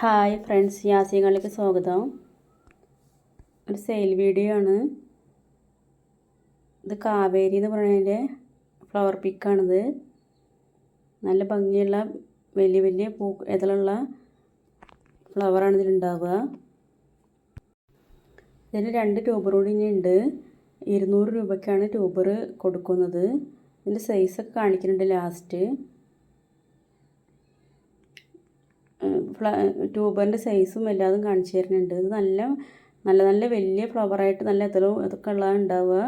Hi friends യാസികളിലേക്ക് സ്വാഗതം. ഒരു sale video ആണ് ഇത് കാവേരി എന്ന് പറയുന്നതിന്റെ ഫ്ലവർ പിക്കാണിത്. നല്ല ഭംഗിയുള്ള വലിയ വലിയ പൂ ഇതിലുള്ള ഫ്ലവറാണ് ഇതിലുണ്ടാവുക. ഇതിന് രണ്ട് ട്യൂബർ കൂടി ഇനി ഉണ്ട്. ഇരുന്നൂറ് രൂപയ്ക്കാണ് ട്യൂബർ കൊടുക്കുന്നത്. ഇതിന്റെ സൈസൊക്കെ കാണിക്കുന്നുണ്ട് ലാസ്റ്റ്. ഫ്ല ട്യൂബറിന്റെ സൈസും എല്ലാതും കാണിച്ചു തരുന്നുണ്ട്. ഇത് നല്ല നല്ല നല്ല വലിയ ഫ്ലവറായിട്ട് നല്ല എത്രയും ഇതൊക്കെ ഉള്ളതാണ് ഉണ്ടാവുക.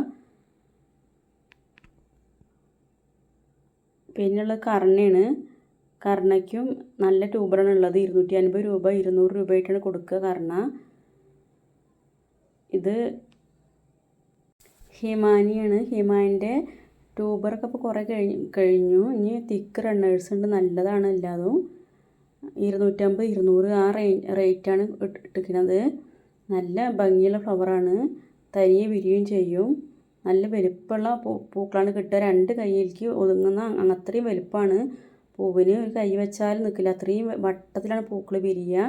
പിന്നെയുള്ള കർണയാണ്. കർണയ്ക്കും നല്ല ട്യൂബറാണ് ഉള്ളത്. ഇരുന്നൂറ്റി അൻപത് രൂപ ഇരുന്നൂറ് രൂപയായിട്ടാണ് കൊടുക്കുക കർണ. ഇത് ഹിമാനിയാണ്. ഹിമാനിന്റെ ട്യൂബറൊക്കെ ഇപ്പോൾ കുറേ കഴിഞ്ഞു കഴിഞ്ഞു. ഇനി തിക്ക് റണ്ണേഴ്സ് ഉണ്ട്. നല്ലതാണ് എല്ലാതും. ഇരുന്നൂറ്റമ്പത് ഇരുന്നൂറ് ആ റേ റേറ്റാണ് ഇട്ടിരിക്കുന്നത്. നല്ല ഭംഗിയുള്ള ഫ്ലവറാണ് തനിയെ വിരിയുകയും ചെയ്യും. നല്ല വലിപ്പമുള്ള പൂ പൂക്കളാണ് കിട്ടുക. രണ്ട് കൈയിലേക്ക് ഒതുങ്ങുന്ന അത്രയും വലിപ്പമാണ്. പൂവിന് ഒരു കൈ വെച്ചാൽ നിൽക്കില്ല. അത്രയും വട്ടത്തിലാണ് പൂക്കൾ വിരിയുക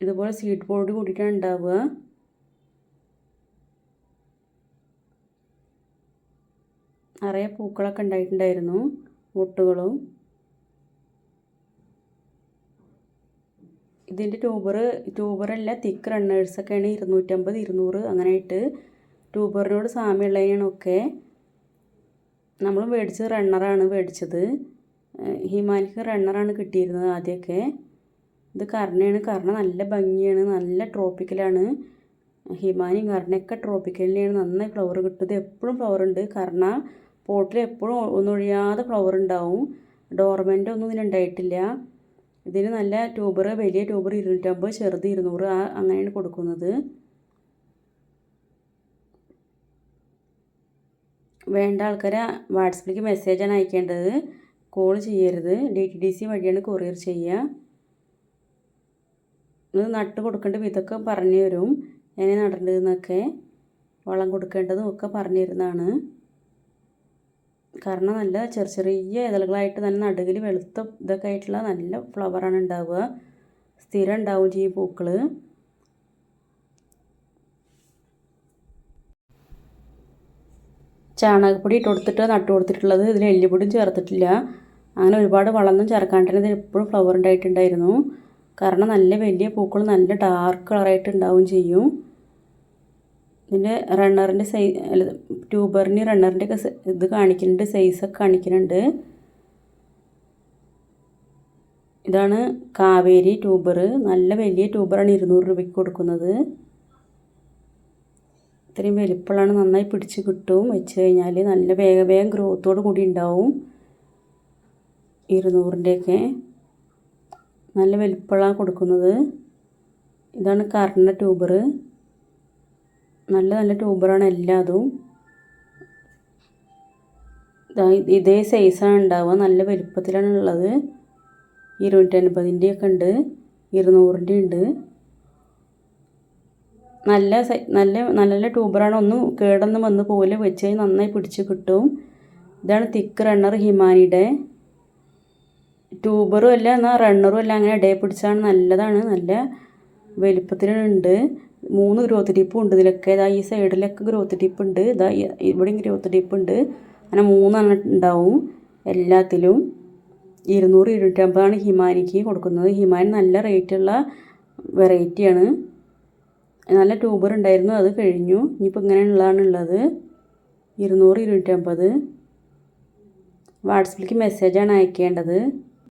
ഇതുപോലെ സീഡ് ബോർഡ് കൂടിയിട്ടാണ് ഉണ്ടാവുക. നിറയെ പൂക്കളൊക്കെ ഉണ്ടായിട്ടുണ്ടായിരുന്നു. മുട്ടുകളും ഇതിന്റെ ട്യൂബർ ട്യൂബറല്ല തിക്ക് റണ്ണേഴ്സൊക്കെയാണ് ഇരുന്നൂറ്റമ്പത് ഇരുന്നൂറ് അങ്ങനെയായിട്ട്. ട്യൂബറിനോട് സാമ്യമുള്ളതിനാണ് ഒക്കെ നമ്മൾ മേടിച്ചത് റണ്ണറാണ് മേടിച്ചത്. ഹിമാനിക്ക് റണ്ണറാണ് കിട്ടിയിരുന്നത് ആദ്യമൊക്കെ. ഇത് കർണയാണ്. കർണ നല്ല ഭംഗിയാണ്. നല്ല ട്രോപ്പിക്കലാണ്. ഹിമാനി കർണയൊക്കെ ട്രോപ്പിക്കലിനെയാണ് നന്നായി ഫ്ലവർ കിട്ടുന്നത് എപ്പോഴും ഫ്ലവർ ഉണ്ട്. കർണ പോട്ടിൽ എപ്പോഴും ഒന്നൊഴിയാതെ ഫ്ലവർ ഉണ്ടാവും. ഡോർമെന്റ് ഒന്നും ഇതിനുണ്ടായിട്ടില്ല ഇതിന് നല്ല ട്യൂബർ വലിയ ട്യൂബർ ഇരുന്നൂറ്റമ്പത് ചെറുത് ഇരുന്നൂറ് ആ അങ്ങനെയാണ് കൊടുക്കുന്നത്. വേണ്ട ആൾക്കാരെ വാട്സപ്പിലേക്ക് മെസ്സേജാണ് അയക്കേണ്ടത്. കോൾ ചെയ്യരുത്. ഡി ടി ഡി സി വഴിയാണ് കൊറിയർ ചെയ്യുക. ഇത് നട്ട് കൊടുക്കേണ്ട വിധമൊക്കെ പറഞ്ഞു തരും എങ്ങനെ നടേണ്ടതെന്നൊക്കെ വളം കൊടുക്കേണ്ടതും ഒക്കെ പറഞ്ഞു തരുന്നതാണ് കാരണം നല്ല ചെറിയ ചെറിയ ഇതളുകളായിട്ട് നല്ല നടുകിൽ വെളുത്ത ഇതൊക്കെ ആയിട്ടുള്ള നല്ല ഫ്ലവറാണ് ഉണ്ടാവുക. സ്ഥിരം ഉണ്ടാവും ചെയ്യും പൂക്കൾ ചാണകപ്പൊടി ഇട്ട് കൊടുത്തിട്ട് നട്ടു കൊടുത്തിട്ടുള്ളത് ഇതിൽ എല്ലുപൊടിയും ചേർത്തിട്ടില്ല. അങ്ങനെ ഒരുപാട് വളമൊന്നും ചേർക്കാണ്ട് തന്നെ ഇതിന് എപ്പോഴും ഫ്ലവർ ഉണ്ടായിട്ടുണ്ടായിരുന്നു. കാരണം നല്ല വലിയ പൂക്കൾ നല്ല ഡാർക്ക് കളറായിട്ട് ഉണ്ടാവും ചെയ്യും. ഇതിന്റെ റണ്ണറിന്റെ സൈ അല്ല ട്യൂബറിന് റണ്ണറിന്റെ ഒക്കെ ഇത് കാണിക്കുന്നുണ്ട് സൈസൊക്കെ കാണിക്കുന്നുണ്ട്. ഇതാണ് കാവേരി ട്യൂബർ നല്ല വലിയ ട്യൂബറാണ് ഇരുന്നൂറ് രൂപയ്ക്ക് കൊടുക്കുന്നത്. ഇത്രയും വലിപ്പമുള്ളതാണ് നന്നായി പിടിച്ച് കിട്ടും. വെച്ച് കഴിഞ്ഞാൽ നല്ല വേഗം വേഗം ഗ്രോത്തോട് കൂടി ഉണ്ടാവും. ഇരുന്നൂറിന്റെയൊക്കെ. നല്ല വലിപ്പമുള്ള കൊടുക്കുന്നത്. ഇതാണ് കറണ്ട ട്യൂബർ നല്ല നല്ല ട്യൂബറാണ് എല്ലാതും. ഇതേ സൈസാണ് ഉണ്ടാവുക. നല്ല വലുപ്പത്തിലാണ് ഉള്ളത്. ഇരുന്നൂറ്റൻപതിന്റെയൊക്കെ ഉണ്ട്. ഇരുന്നൂറിന്റെ ഉണ്ട്. നല്ല നല്ല നല്ല നല്ല ട്യൂബറാണ്. ഒന്ന് കേടൊന്നും വന്ന് പോലെ വെച്ച് നന്നായി പിടിച്ച് കിട്ടും. ഇതാണ് തിക്ക് റണ്ണർ ഹിമാനിയുടെ. ട്യൂബറും അല്ല എന്നാൽ റണ്ണറും അല്ല അങ്ങനെ ഇടയിൽ പിടിച്ചാണ്. നല്ലതാണ്. നല്ല വലിപ്പത്തിലുണ്ട്. മൂന്ന് ഗ്രോത്ത് ടിപ്പും ഉണ്ട്. ഇതിലൊക്കെ ഇതാ ഈ സൈഡിലൊക്കെ ഗ്രോത്ത് ടിപ്പ് ഉണ്ട്. ഇതാ ഇവിടെയും ഗ്രോത്ത് ടിപ്പ് ഉണ്ട്. അങ്ങനെ മൂന്നെണ്ണം ഉണ്ടാവും എല്ലാത്തിലും. ഇരുന്നൂറ് ഇരുന്നൂറ്റമ്പതാണ് ഹിമാനിക്ക് കൊടുക്കുന്നത്. ഹിമാനി നല്ല റേറ്റുള്ള വെറൈറ്റിയാണ് നല്ല ട്യൂബർ ഉണ്ടായിരുന്നു. അത് കഴിഞ്ഞു. ഇനിയിപ്പോൾ ഇങ്ങനെയുള്ളതാണ് ഉള്ളത്. ഇരുന്നൂറ് ഇരുന്നൂറ്റമ്പത്. വാട്സപ്പിലേക്ക് മെസ്സേജാണ് അയക്കേണ്ടത്.